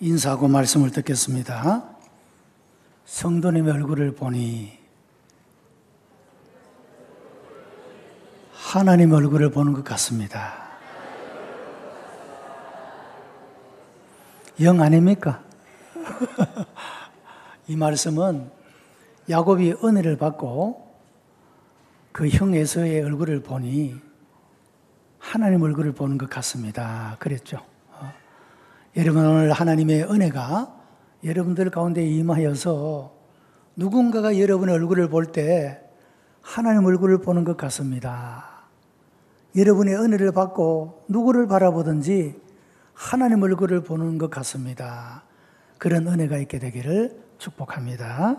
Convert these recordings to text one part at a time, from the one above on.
인사하고 말씀을 듣겠습니다. 성도님의 얼굴을 보니 하나님 얼굴을 보는 것 같습니다. 영 아닙니까? 이 말씀은 야곱이 은혜를 받고 그 형 에서의 얼굴을 보니 하나님 얼굴을 보는 것 같습니다. 그랬죠. 어. 여러분 오늘 하나님의 은혜가 여러분들 가운데 임하여서 누군가가 여러분의 얼굴을 볼 때 하나님 얼굴을 보는 것 같습니다. 여러분의 은혜를 받고 누구를 바라보든지 하나님 얼굴을 보는 것 같습니다. 그런 은혜가 있게 되기를 축복합니다.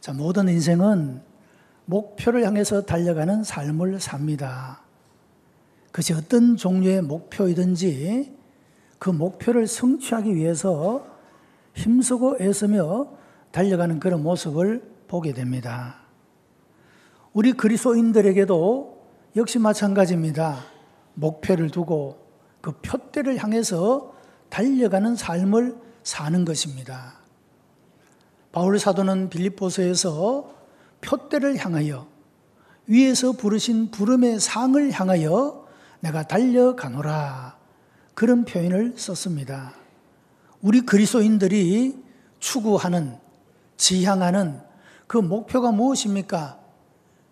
자, 모든 인생은 목표를 향해서 달려가는 삶을 삽니다. 그것이 어떤 종류의 목표이든지 그 목표를 성취하기 위해서 힘쓰고 애쓰며 달려가는 그런 모습을 보게 됩니다. 우리 그리스도인들에게도 역시 마찬가지입니다. 목표를 두고 그 표대를 향해서 달려가는 삶을 사는 것입니다. 바울 사도는 빌립보서에서 표대를 향하여 위에서 부르신 부름의 상을 향하여 내가 달려가노라 그런 표현을 썼습니다. 우리 그리스도인들이 추구하는 지향하는 그 목표가 무엇입니까?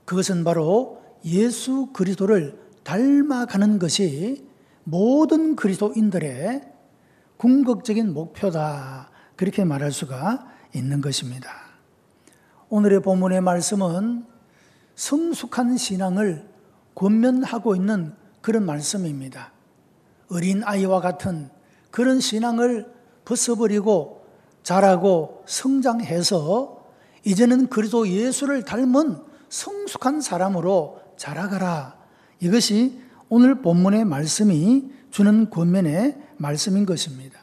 그것은 바로 예수 그리스도를 닮아가는 것이 모든 그리스도인들의 궁극적인 목표다. 그렇게 말할 수가 있는 것입니다. 오늘의 본문의 말씀은 성숙한 신앙을 권면하고 있는 그런 말씀입니다. 어린 아이와 같은 그런 신앙을 벗어버리고 자라고 성장해서 이제는 그리스도 예수를 닮은 성숙한 사람으로 자라가라. 이것이 오늘 본문의 말씀이 주는 권면의 말씀인 것입니다.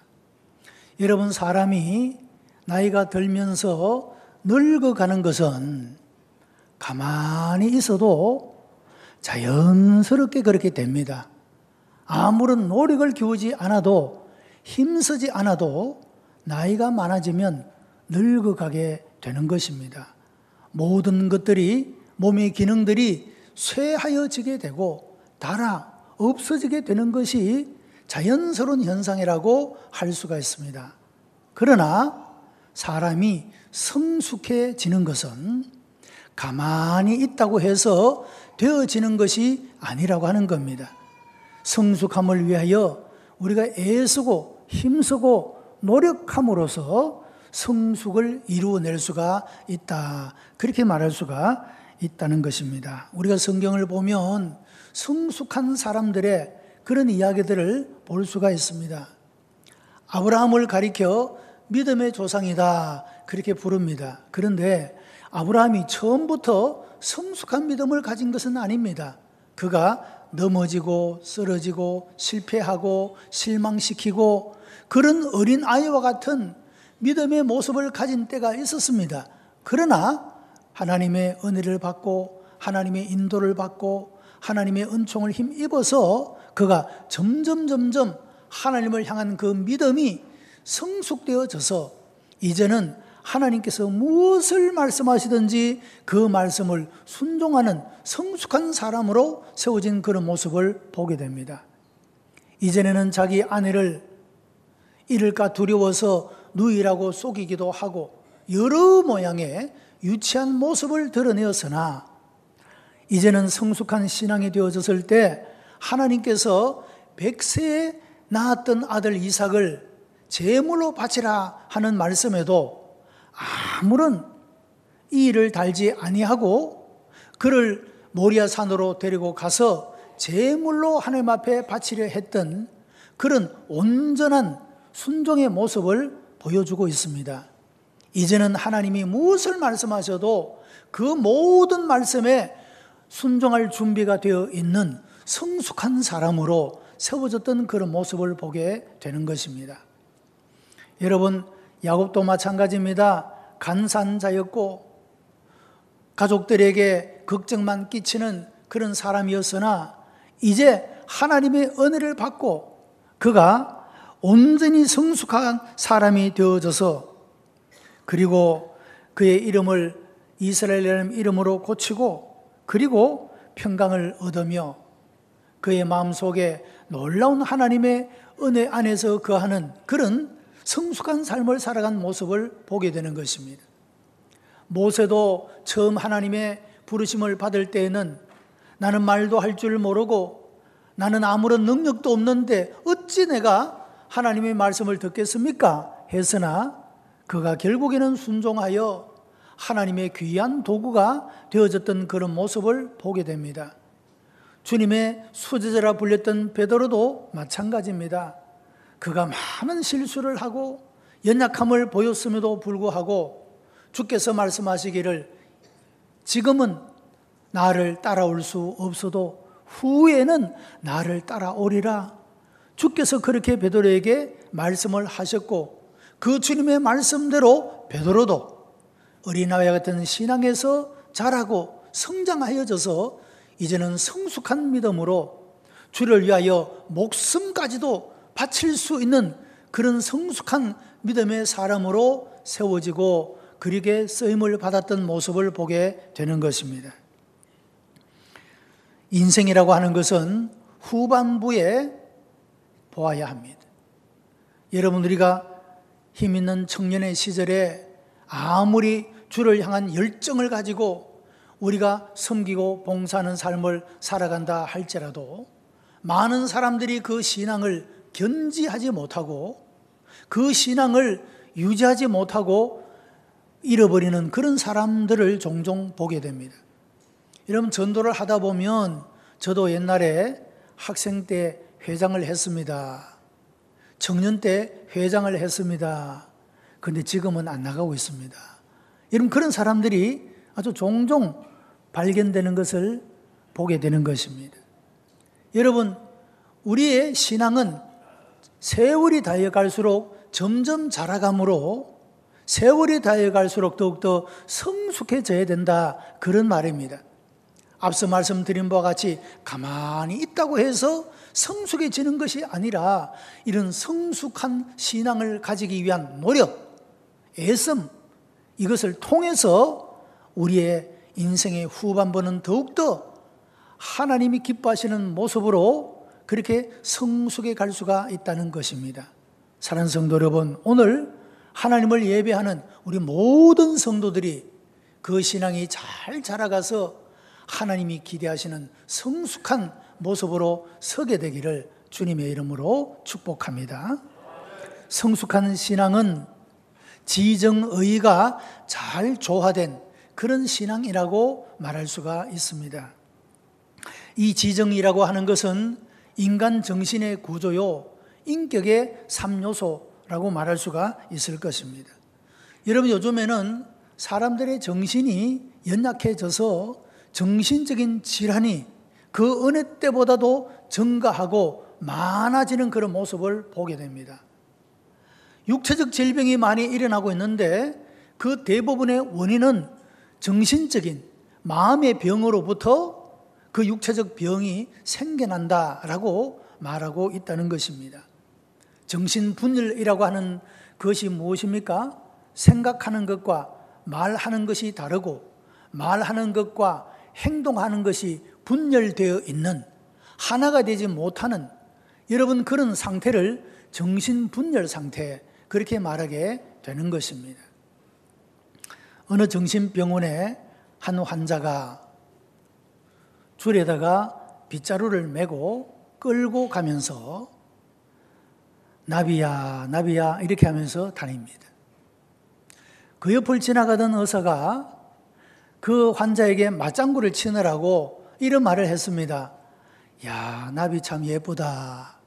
여러분 사람이 나이가 들면서 늙어가는 것은 가만히 있어도 자연스럽게 그렇게 됩니다. 아무런 노력을 기우지 않아도 힘쓰지 않아도 나이가 많아지면 늙어가게 되는 것입니다. 모든 것들이 몸의 기능들이 쇠하여지게 되고 달아 없어지게 되는 것이 자연스러운 현상이라고 할 수가 있습니다. 그러나 사람이 성숙해지는 것은 가만히 있다고 해서 되어지는 것이 아니라고 하는 겁니다. 성숙함을 위하여 우리가 애쓰고 힘쓰고 노력함으로써 성숙을 이루어낼 수가 있다. 그렇게 말할 수가 있다는 것입니다. 우리가 성경을 보면 성숙한 사람들의 그런 이야기들을 볼 수가 있습니다. 아브라함을 가리켜 믿음의 조상이다. 그렇게 부릅니다. 그런데 아브라함이 처음부터 성숙한 믿음을 가진 것은 아닙니다. 그가 넘어지고 쓰러지고 실패하고 실망시키고 그런 어린 아이와 같은 믿음의 모습을 가진 때가 있었습니다. 그러나 하나님의 은혜를 받고 하나님의 인도를 받고 하나님의 은총을 힘입어서 그가 점점 점점 하나님을 향한 그 믿음이 성숙되어져서 이제는 하나님께서 무엇을 말씀하시든지 그 말씀을 순종하는 성숙한 사람으로 세워진 그런 모습을 보게 됩니다. 이전에는 자기 아내를 잃을까 두려워서 누이라고 속이기도 하고 여러 모양의 유치한 모습을 드러내었으나 이제는 성숙한 신앙이 되어졌을 때 하나님께서 백세에 낳았던 아들 이삭을 제물로 바치라 하는 말씀에도 아무런 이의를 달지 아니하고 그를 모리아 산으로 데리고 가서 제물로 하나님 앞에 바치려 했던 그런 온전한 순종의 모습을 보여주고 있습니다. 이제는 하나님이 무엇을 말씀하셔도 그 모든 말씀에 순종할 준비가 되어 있는 성숙한 사람으로 세워졌던 그런 모습을 보게 되는 것입니다. 여러분, 야곱도 마찬가지입니다. 간산자였고 가족들에게 걱정만 끼치는 그런 사람이었으나 이제 하나님의 은혜를 받고 그가 온전히 성숙한 사람이 되어져서 그리고 그의 이름을 이스라엘이라는 이름으로 고치고 그리고 평강을 얻으며 그의 마음속에 놀라운 하나님의 은혜 안에서 거하는 그런 성숙한 삶을 살아간 모습을 보게 되는 것입니다. 모세도 처음 하나님의 부르심을 받을 때에는 나는 말도 할 줄 모르고 나는 아무런 능력도 없는데 어찌 내가 하나님의 말씀을 듣겠습니까? 했으나 그가 결국에는 순종하여 하나님의 귀한 도구가 되어졌던 그런 모습을 보게 됩니다. 주님의 수제자라 불렸던 베드로도 마찬가지입니다. 그가 많은 실수를 하고 연약함을 보였음에도 불구하고 주께서 말씀하시기를 지금은 나를 따라올 수 없어도 후에는 나를 따라오리라. 주께서 그렇게 베드로에게 말씀을 하셨고 그 주님의 말씀대로 베드로도 어린아이 같은 신앙에서 자라고 성장하여져서 이제는 성숙한 믿음으로 주를 위하여 목숨까지도 바칠 수 있는 그런 성숙한 믿음의 사람으로 세워지고 그리게 쓰임을 받았던 모습을 보게 되는 것입니다. 인생이라고 하는 것은 후반부에 보아야 합니다. 여러분 우리가 힘 있는 청년의 시절에 아무리 주를 향한 열정을 가지고 우리가 섬기고 봉사하는 삶을 살아간다 할지라도 많은 사람들이 그 신앙을 견지하지 못하고 그 신앙을 유지하지 못하고 잃어버리는 그런 사람들을 종종 보게 됩니다. 여러분 전도를 하다 보면 저도 옛날에 학생 때 회장을 했습니다. 청년 때 회장을 했습니다. 근데 지금은 안 나가고 있습니다. 여러분 그런 사람들이 아주 종종 발견되는 것을 보게 되는 것입니다. 여러분 우리의 신앙은 세월이 다해갈수록 점점 자라감으로 세월이 다해갈수록 더욱더 성숙해져야 된다 그런 말입니다. 앞서 말씀드린 바와 같이 가만히 있다고 해서 성숙해지는 것이 아니라 이런 성숙한 신앙을 가지기 위한 노력, 애씀, 이것을 통해서 우리의 인생의 후반부는 더욱더 하나님이 기뻐하시는 모습으로 그렇게 성숙해 갈 수가 있다는 것입니다. 사랑하는 성도 여러분, 오늘 하나님을 예배하는 우리 모든 성도들이 그 신앙이 잘 자라가서 하나님이 기대하시는 성숙한 모습으로 서게 되기를 주님의 이름으로 축복합니다. 성숙한 신앙은 지정의가 잘 조화된 그런 신앙이라고 말할 수가 있습니다. 이 지정이라고 하는 것은 인간 정신의 구조요, 인격의 3요소라고 말할 수가 있을 것입니다. 여러분, 요즘에는 사람들의 정신이 연약해져서 정신적인 질환이 그 어느 때보다도 증가하고 많아지는 그런 모습을 보게 됩니다. 육체적 질병이 많이 일어나고 있는데 그 대부분의 원인은 정신적인 마음의 병으로부터 그 육체적 병이 생겨난다라고 말하고 있다는 것입니다. 정신분열이라고 하는 것이 무엇입니까? 생각하는 것과 말하는 것이 다르고 말하는 것과 행동하는 것이 분열되어 있는 하나가 되지 못하는 여러분 그런 상태를 정신분열 상태 그렇게 말하게 되는 것입니다. 어느 정신병원에 한 환자가 줄에다가 빗자루를 메고 끌고 가면서 나비야, 나비야, 이렇게 하면서 다닙니다. 그 옆을 지나가던 의사가 그 환자에게 맞장구를 치느라고 이런 말을 했습니다. 야, 나비 참 예쁘다.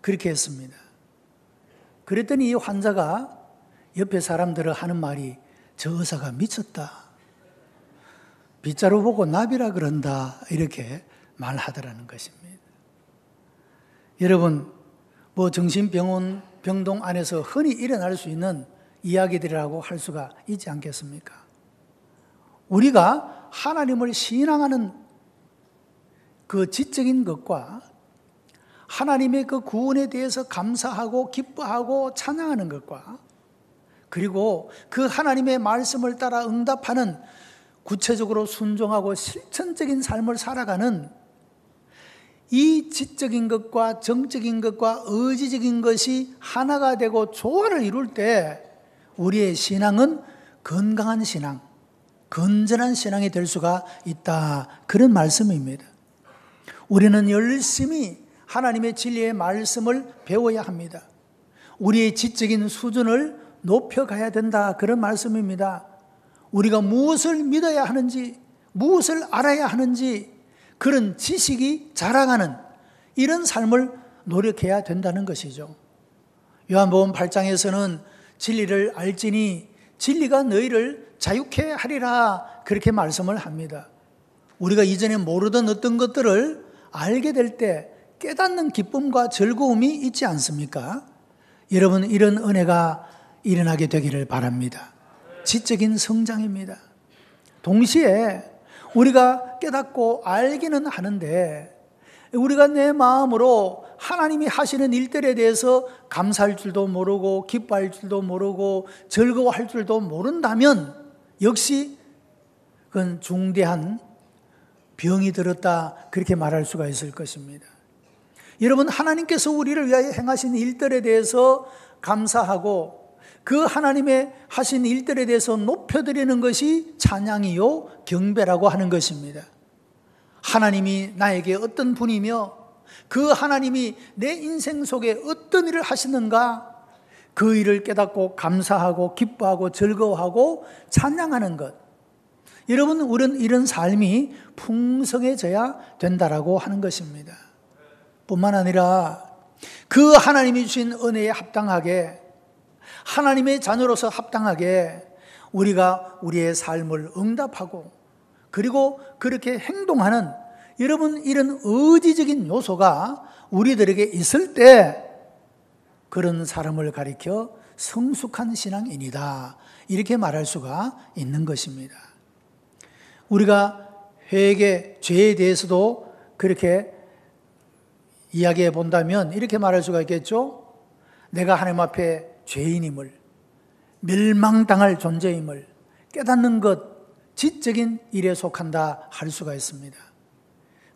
그렇게 했습니다. 그랬더니 이 환자가 옆에 사람들을 하는 말이 저 의사가 미쳤다. 빗자루 보고 나비라 그런다. 이렇게 말하더라는 것입니다. 여러분, 뭐 정신병원, 병동 안에서 흔히 일어날 수 있는 이야기들이라고 할 수가 있지 않겠습니까? 우리가 하나님을 신앙하는 그 지적인 것과 하나님의 그 구원에 대해서 감사하고 기뻐하고 찬양하는 것과 그리고 그 하나님의 말씀을 따라 응답하는 구체적으로 순종하고 실천적인 삶을 살아가는 이 지적인 것과 정적인 것과 의지적인 것이 하나가 되고 조화를 이룰 때 우리의 신앙은 건강한 신앙, 건전한 신앙이 될 수가 있다. 그런 말씀입니다. 우리는 열심히 하나님의 진리의 말씀을 배워야 합니다. 우리의 지적인 수준을 높여가야 된다. 그런 말씀입니다. 우리가 무엇을 믿어야 하는지, 무엇을 알아야 하는지, 그런 지식이 자라가는 이런 삶을 노력해야 된다는 것이죠. 요한복음 8장에서는 진리를 알지니 진리가 너희를 자유케 하리라 그렇게 말씀을 합니다. 우리가 이전에 모르던 어떤 것들을 알게 될 때 깨닫는 기쁨과 즐거움이 있지 않습니까? 여러분 이런 은혜가 일어나게 되기를 바랍니다. 지적인 성장입니다. 동시에 우리가 깨닫고 알기는 하는데 우리가 내 마음으로 하나님이 하시는 일들에 대해서 감사할 줄도 모르고 기뻐할 줄도 모르고 즐거워할 줄도 모른다면 역시 그건 중대한 병이 들었다 그렇게 말할 수가 있을 것입니다. 여러분 하나님께서 우리를 위하여 행하신 일들에 대해서 감사하고 그 하나님의 하신 일들에 대해서 높여드리는 것이 찬양이요 경배라고 하는 것입니다. 하나님이 나에게 어떤 분이며 그 하나님이 내 인생 속에 어떤 일을 하시는가 그 일을 깨닫고 감사하고 기뻐하고 즐거워하고 찬양하는 것. 여러분, 우리는 이런 삶이 풍성해져야 된다라고 하는 것입니다. 뿐만 아니라 그 하나님이 주신 은혜에 합당하게 하나님의 자녀로서 합당하게 우리가 우리의 삶을 응답하고 그리고 그렇게 행동하는 여러분 이런 의지적인 요소가 우리들에게 있을 때 그런 사람을 가리켜 성숙한 신앙인이다. 이렇게 말할 수가 있는 것입니다. 우리가 회개, 죄에 대해서도 그렇게 이야기해 본다면 이렇게 말할 수가 있겠죠. 내가 하나님 앞에 죄인임을, 멸망당할 존재임을 깨닫는 것, 지적인 일에 속한다 할 수가 있습니다.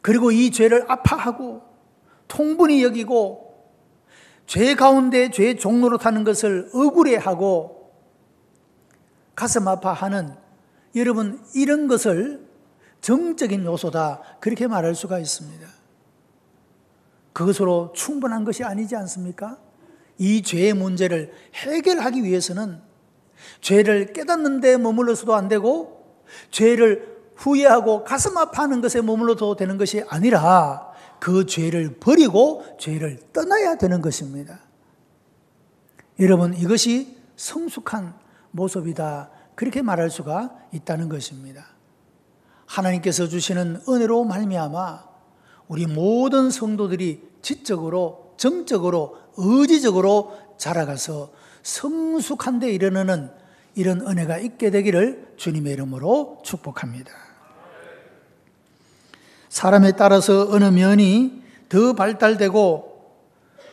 그리고 이 죄를 아파하고 통분히 여기고 죄 가운데 죄 종로로 타는 것을 억울해하고 가슴 아파하는 여러분 이런 것을 정적인 요소다 그렇게 말할 수가 있습니다. 그것으로 충분한 것이 아니지 않습니까? 이 죄의 문제를 해결하기 위해서는 죄를 깨닫는 데 머물러서도 안 되고 죄를 후회하고 가슴 아파하는 것에 머물러도 되는 것이 아니라 그 죄를 버리고 죄를 떠나야 되는 것입니다. 여러분 이것이 성숙한 모습이다. 그렇게 말할 수가 있다는 것입니다. 하나님께서 주시는 은혜로 말미암아 우리 모든 성도들이 지적으로 정적으로 의지적으로 자라가서 성숙한 데 이르는 이런 은혜가 있게 되기를 주님의 이름으로 축복합니다. 사람에 따라서 어느 면이 더 발달되고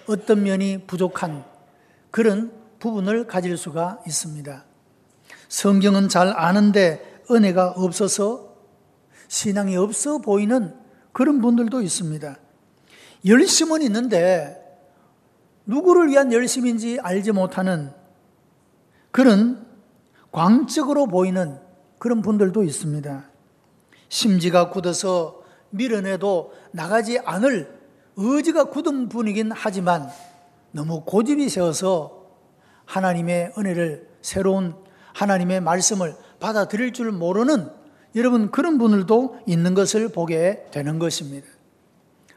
어떤 면이 부족한 그런 부분을 가질 수가 있습니다. 성경은 잘 아는데 은혜가 없어서 신앙이 없어 보이는 그런 분들도 있습니다. 열심은 있는데 누구를 위한 열심인지 알지 못하는 그런 광적으로 보이는 그런 분들도 있습니다. 심지가 굳어서 밀어내도 나가지 않을 의지가 굳은 분이긴 하지만 너무 고집이 세어서 하나님의 은혜를 새로운 하나님의 말씀을 받아들일 줄 모르는 여러분 그런 분들도 있는 것을 보게 되는 것입니다.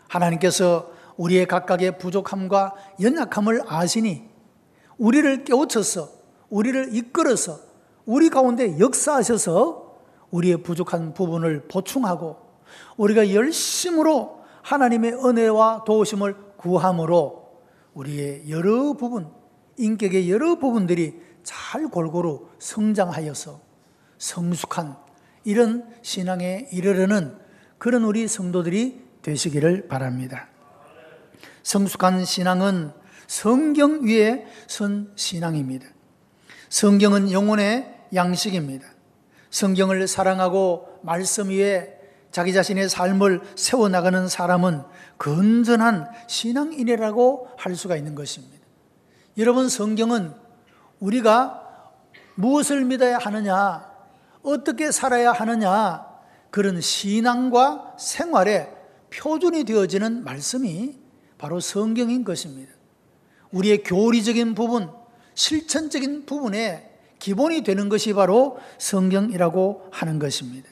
하나님께서 우리의 각각의 부족함과 연약함을 아시니 우리를 깨우쳐서 우리를 이끌어서 우리 가운데 역사하셔서 우리의 부족한 부분을 보충하고 우리가 열심으로 하나님의 은혜와 도우심을 구함으로 우리의 여러 부분, 인격의 여러 부분들이 잘 골고루 성장하여서 성숙한 이런 신앙에 이르르는 그런 우리 성도들이 되시기를 바랍니다. 성숙한 신앙은 성경 위에 선 신앙입니다. 성경은 영혼의 양식입니다. 성경을 사랑하고 말씀 위에 자기 자신의 삶을 세워나가는 사람은 건전한 신앙인이라고 할 수가 있는 것입니다. 여러분, 성경은 우리가 무엇을 믿어야 하느냐, 어떻게 살아야 하느냐, 그런 신앙과 생활의 표준이 되어지는 말씀이 바로 성경인 것입니다. 우리의 교리적인 부분, 실천적인 부분에 기본이 되는 것이 바로 성경이라고 하는 것입니다.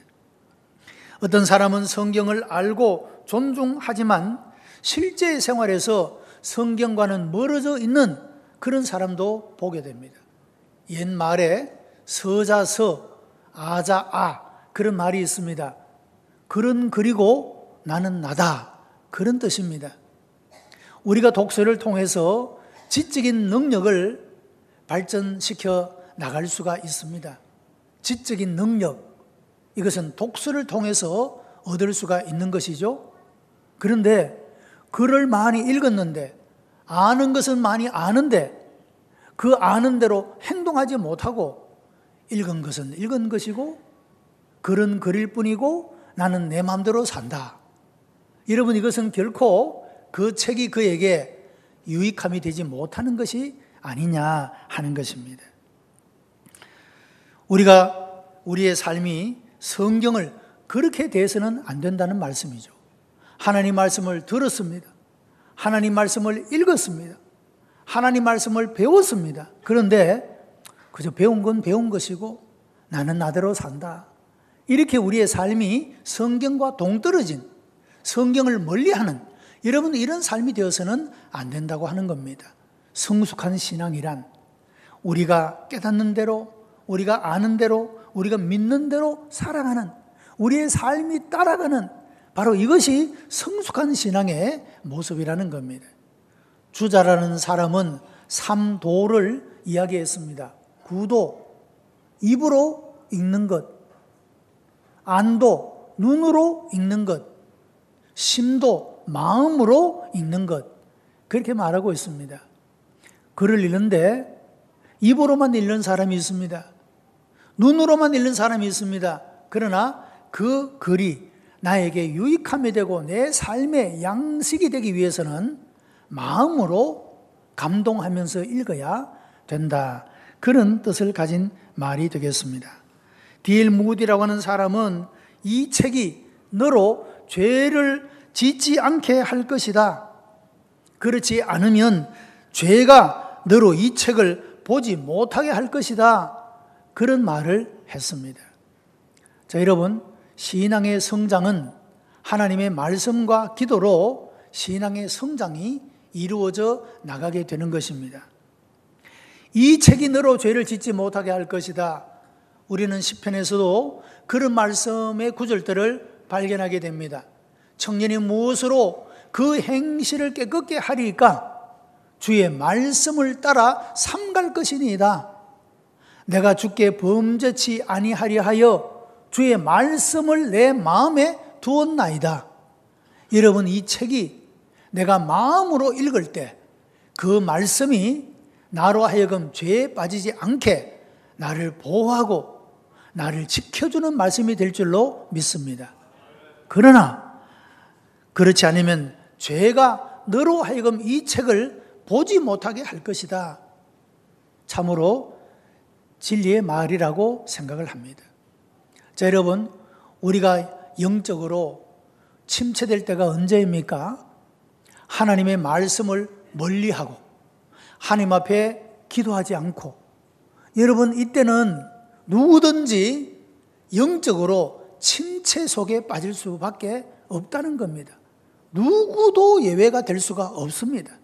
어떤 사람은 성경을 알고 존중하지만 실제 생활에서 성경과는 멀어져 있는 그런 사람도 보게 됩니다. 옛말에 서자서, 아자아 그런 말이 있습니다. 그런 그리고 나는 나다. 그런 뜻입니다. 우리가 독서를 통해서 지적인 능력을 발전시켜 나갈 수가 있습니다. 지적인 능력. 이것은 독서를 통해서 얻을 수가 있는 것이죠. 그런데 글을 많이 읽었는데 아는 것은 많이 아는데 그 아는 대로 행동하지 못하고 읽은 것은 읽은 것이고 글은 글일 뿐이고 나는 내 마음대로 산다. 여러분 이것은 결코 그 책이 그에게 유익함이 되지 못하는 것이 아니냐 하는 것입니다. 우리가 우리의 삶이 성경을 그렇게 대해서는 안 된다는 말씀이죠. 하나님 말씀을 들었습니다. 하나님 말씀을 읽었습니다. 하나님 말씀을 배웠습니다. 그런데 그저 배운 건 배운 것이고 나는 나대로 산다. 이렇게 우리의 삶이 성경과 동떨어진 성경을 멀리하는 여러분 이런 삶이 되어서는 안 된다고 하는 겁니다. 성숙한 신앙이란 우리가 깨닫는 대로 우리가 아는 대로 우리가 믿는 대로 살아가는 우리의 삶이 따라가는 바로 이것이 성숙한 신앙의 모습이라는 겁니다. 주자라는 사람은 삼도를 이야기했습니다. 구도, 입으로 읽는 것, 안도, 눈으로 읽는 것, 심도, 마음으로 읽는 것. 그렇게 말하고 있습니다. 글을 읽는데 입으로만 읽는 사람이 있습니다. 눈으로만 읽는 사람이 있습니다. 그러나 그 글이 나에게 유익함이 되고 내 삶의 양식이 되기 위해서는 마음으로 감동하면서 읽어야 된다. 그런 뜻을 가진 말이 되겠습니다. 디엘 무디라고 하는 사람은 이 책이 너로 죄를 짓지 않게 할 것이다. 그렇지 않으면 죄가 너로 이 책을 보지 못하게 할 것이다. 그런 말을 했습니다. 자, 여러분, 신앙의 성장은 하나님의 말씀과 기도로 신앙의 성장이 이루어져 나가게 되는 것입니다. 이 책이 너로 죄를 짓지 못하게 할 것이다. 우리는 시편에서도 그런 말씀의 구절들을 발견하게 됩니다. 청년이 무엇으로 그 행실을 깨끗게 하리까? 주의 말씀을 따라 삼갈 것이니이다. 내가 주께 범죄치 아니하리 하여 주의 말씀을 내 마음에 두었나이다. 여러분 이 책이 내가 마음으로 읽을 때 그 말씀이 나로 하여금 죄에 빠지지 않게 나를 보호하고 나를 지켜주는 말씀이 될 줄로 믿습니다. 그러나 그렇지 않으면 죄가 너로 하여금 이 책을 보지 못하게 할 것이다. 참으로 진리의 말이라고 생각을 합니다. 자, 여러분, 우리가 영적으로 침체될 때가 언제입니까? 하나님의 말씀을 멀리하고 하나님 앞에 기도하지 않고 여러분 이때는 누구든지 영적으로 침체 속에 빠질 수밖에 없다는 겁니다. 누구도 예외가 될 수가 없습니다.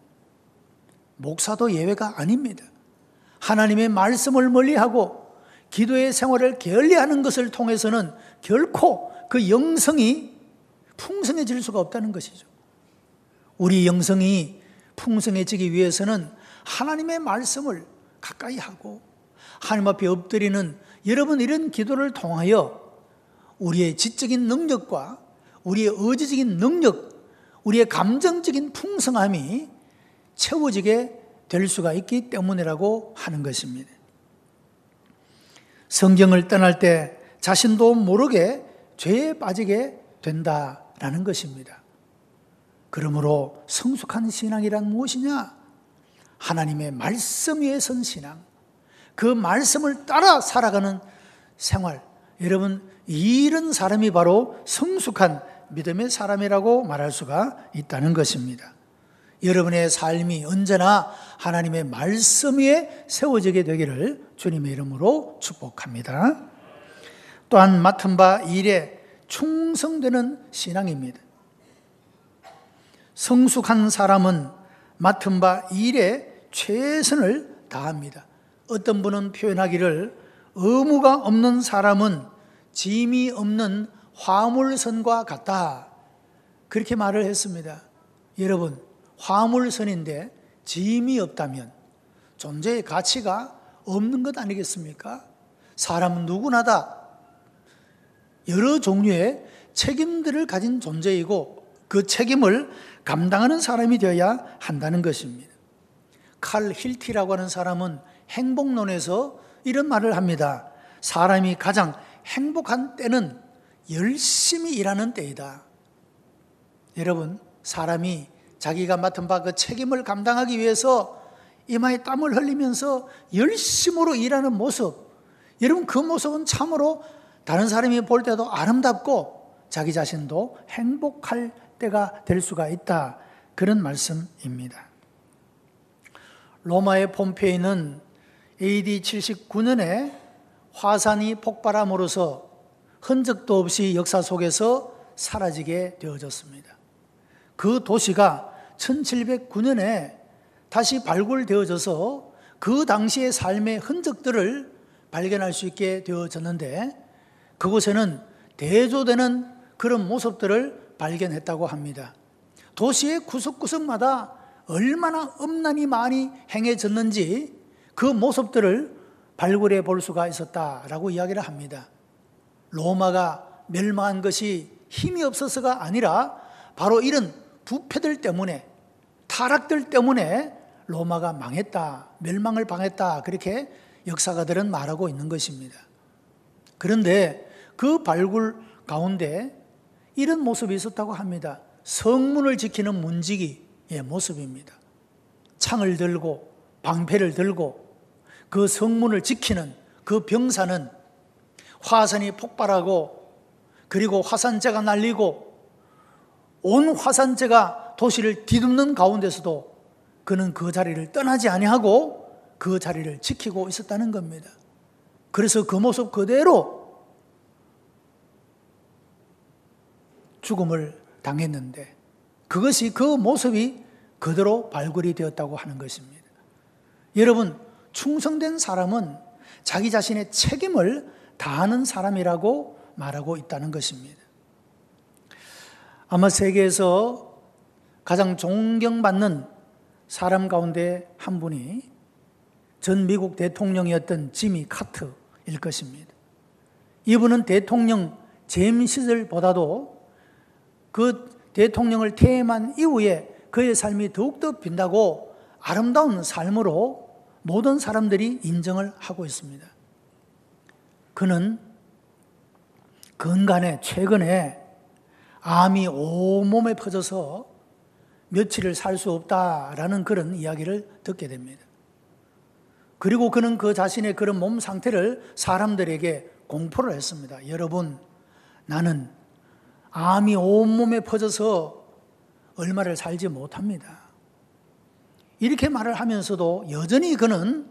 목사도 예외가 아닙니다. 하나님의 말씀을 멀리하고 기도의 생활을 게을리하는 것을 통해서는 결코 그 영성이 풍성해질 수가 없다는 것이죠. 우리 영성이 풍성해지기 위해서는 하나님의 말씀을 가까이 하고 하나님 앞에 엎드리는 여러분 이런 기도를 통하여 우리의 지적인 능력과 우리의 의지적인 능력, 우리의 감정적인 풍성함이 채워지게 될 수가 있기 때문이라고 하는 것입니다. 성경을 떠날 때 자신도 모르게 죄에 빠지게 된다라는 것입니다. 그러므로 성숙한 신앙이란 무엇이냐? 하나님의 말씀 위에 선 신앙. 그 말씀을 따라 살아가는 생활. 여러분, 이런 사람이 바로 성숙한 믿음의 사람이라고 말할 수가 있다는 것입니다. 여러분의 삶이 언제나 하나님의 말씀 위에 세워지게 되기를 주님의 이름으로 축복합니다. 또한 맡은 바 일에 충성되는 신앙입니다. 성숙한 사람은 맡은 바 일에 최선을 다합니다. 어떤 분은 표현하기를 의무가 없는 사람은 짐이 없는 화물선과 같다. 그렇게 말을 했습니다. 여러분, 화물선인데 짐이 없다면 존재의 가치가 없는 것 아니겠습니까? 사람은 누구나 다 여러 종류의 책임들을 가진 존재이고 그 책임을 감당하는 사람이 되어야 한다는 것입니다. 칼 힐티라고 하는 사람은 행복론에서 이런 말을 합니다. 사람이 가장 행복한 때는 열심히 일하는 때이다. 여러분, 사람이 자기가 맡은 바 그 책임을 감당하기 위해서 이마에 땀을 흘리면서 열심으로 일하는 모습. 여러분, 그 모습은 참으로 다른 사람이 볼 때도 아름답고 자기 자신도 행복할 때가 될 수가 있다. 그런 말씀입니다. 로마의 폼페이는 AD 79년에 화산이 폭발함으로써 흔적도 없이 역사 속에서 사라지게 되어졌습니다. 그 도시가 1709년에 다시 발굴되어져서 그 당시의 삶의 흔적들을 발견할 수 있게 되어졌는데 그곳에는 대조되는 그런 모습들을 발견했다고 합니다. 도시의 구석구석마다 얼마나 음란이 많이 행해졌는지 그 모습들을 발굴해 볼 수가 있었다라고 이야기를 합니다. 로마가 멸망한 것이 힘이 없어서가 아니라 바로 이런 부패들 때문에 타락들 때문에 로마가 망했다, 멸망을 방했다 그렇게 역사가들은 말하고 있는 것입니다. 그런데 그 발굴 가운데 이런 모습이 있었다고 합니다. 성문을 지키는 문지기의 모습입니다. 창을 들고 방패를 들고 그 성문을 지키는 그 병사는 화산이 폭발하고 그리고 화산재가 날리고 온 화산재가 도시를 뒤덮는 가운데서도 그는 그 자리를 떠나지 아니하고 그 자리를 지키고 있었다는 겁니다. 그래서 그 모습 그대로 죽음을 당했는데 그것이 그 모습이 그대로 발굴이 되었다고 하는 것입니다. 여러분, 충성된 사람은 자기 자신의 책임을 다하는 사람이라고 말하고 있다는 것입니다. 아마 세계에서 가장 존경받는 사람 가운데 한 분이 전 미국 대통령이었던 지미 카트일 것입니다. 이분은 대통령 재임 시절보다도 그 대통령을 퇴임한 이후에 그의 삶이 더욱더 빈다고 아름다운 삶으로 모든 사람들이 인정을 하고 있습니다. 그는 근간에 최근에 암이 온몸에 퍼져서 며칠을 살 수 없다라는 그런 이야기를 듣게 됩니다. 그리고 그는 그 자신의 그런 몸 상태를 사람들에게 공포를 했습니다. 여러분, 나는 암이 온몸에 퍼져서 얼마를 살지 못합니다. 이렇게 말을 하면서도 여전히 그는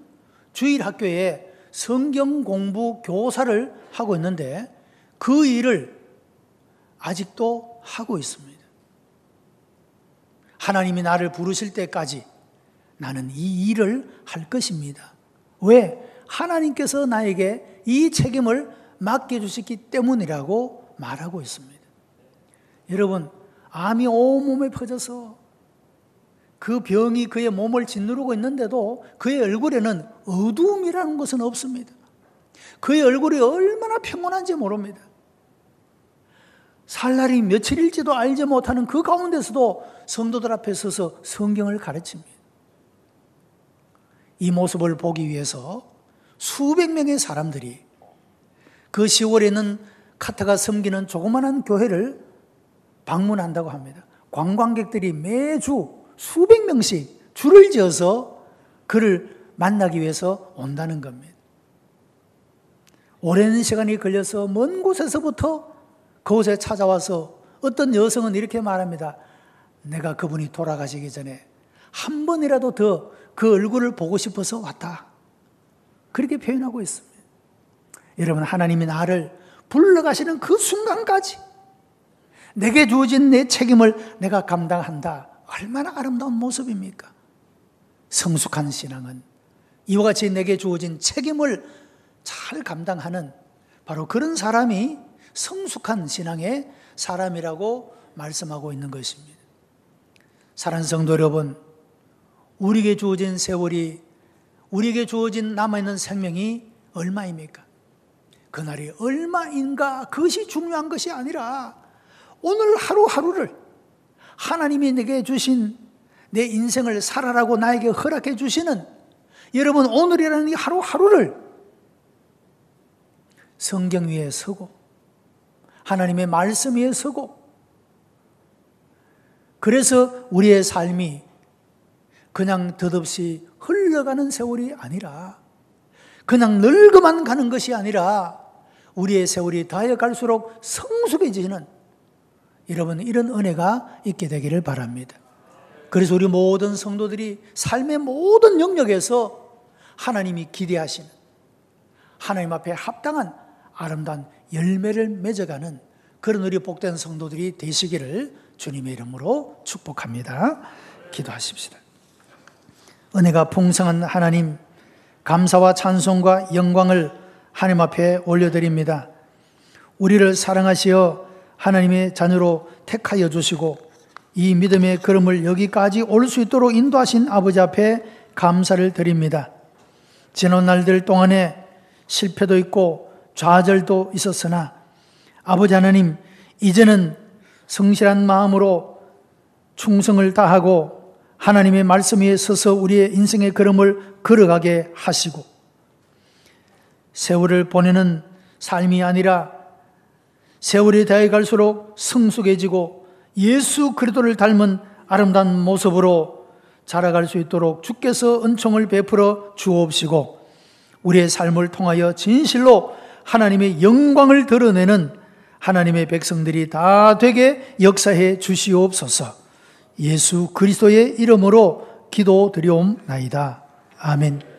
주일 학교에 성경 공부 교사를 하고 있는데 그 일을 아직도 하고 있습니다. 하나님이 나를 부르실 때까지 나는 이 일을 할 것입니다. 왜? 하나님께서 나에게 이 책임을 맡겨주셨기 때문이라고 말하고 있습니다. 여러분, 암이 온몸에 퍼져서 그 병이 그의 몸을 짓누르고 있는데도 그의 얼굴에는 어두움이라는 것은 없습니다. 그의 얼굴이 얼마나 평온한지 모릅니다. 살 날이 며칠일지도 알지 못하는 그 가운데서도 성도들 앞에 서서 성경을 가르칩니다. 이 모습을 보기 위해서 수백 명의 사람들이 그 10월에는 카타가 섬기는 조그마한 교회를 방문한다고 합니다. 관광객들이 매주 수백 명씩 줄을 지어서 그를 만나기 위해서 온다는 겁니다. 오랜 시간이 걸려서 먼 곳에서부터 그곳에 찾아와서 어떤 여성은 이렇게 말합니다. 내가 그분이 돌아가시기 전에 한 번이라도 더 그 얼굴을 보고 싶어서 왔다. 그렇게 표현하고 있습니다. 여러분, 하나님이 나를 불러가시는 그 순간까지 내게 주어진 내 책임을 내가 감당한다. 얼마나 아름다운 모습입니까? 성숙한 신앙은 이와 같이 내게 주어진 책임을 잘 감당하는 바로 그런 사람이 성숙한 신앙의 사람이라고 말씀하고 있는 것입니다. 사랑하는 성도 여러분, 우리에게 주어진 세월이, 우리에게 주어진 남아있는 생명이 얼마입니까? 그날이 얼마인가 그것이 중요한 것이 아니라 오늘 하루하루를 하나님이 내게 주신 내 인생을 살아라고 나에게 허락해 주시는 여러분 오늘이라는 이 하루하루를 성경 위에 서고 하나님의 말씀 위에 서고 그래서 우리의 삶이 그냥 덧없이 흘러가는 세월이 아니라 그냥 늙어만 가는 것이 아니라 우리의 세월이 다해 갈수록 성숙해지는 여러분 이런 은혜가 있게 되기를 바랍니다. 그래서 우리 모든 성도들이 삶의 모든 영역에서 하나님이 기대하시는 하나님 앞에 합당한 아름다운 열매를 맺어가는 그런 우리 복된 성도들이 되시기를 주님의 이름으로 축복합니다. 기도하십시다. 은혜가 풍성한 하나님, 감사와 찬송과 영광을 하나님 앞에 올려드립니다. 우리를 사랑하시어 하나님의 자녀로 택하여 주시고 이 믿음의 걸음을 여기까지 올 수 있도록 인도하신 아버지 앞에 감사를 드립니다. 지난 날들 동안에 실패도 있고 좌절도 있었으나 아버지 하나님 이제는 성실한 마음으로 충성을 다하고 하나님의 말씀 위에 서서 우리의 인생의 걸음을 걸어가게 하시고 세월을 보내는 삶이 아니라 세월이 다해 갈수록 성숙해지고 예수 그리스도를 닮은 아름다운 모습으로 자라갈 수 있도록 주께서 은총을 베풀어 주옵시고 우리의 삶을 통하여 진실로 하나님의 영광을 드러내는 하나님의 백성들이 다 되게 역사해 주시옵소서. 예수 그리스도의 이름으로 기도드리옵나이다. 아멘.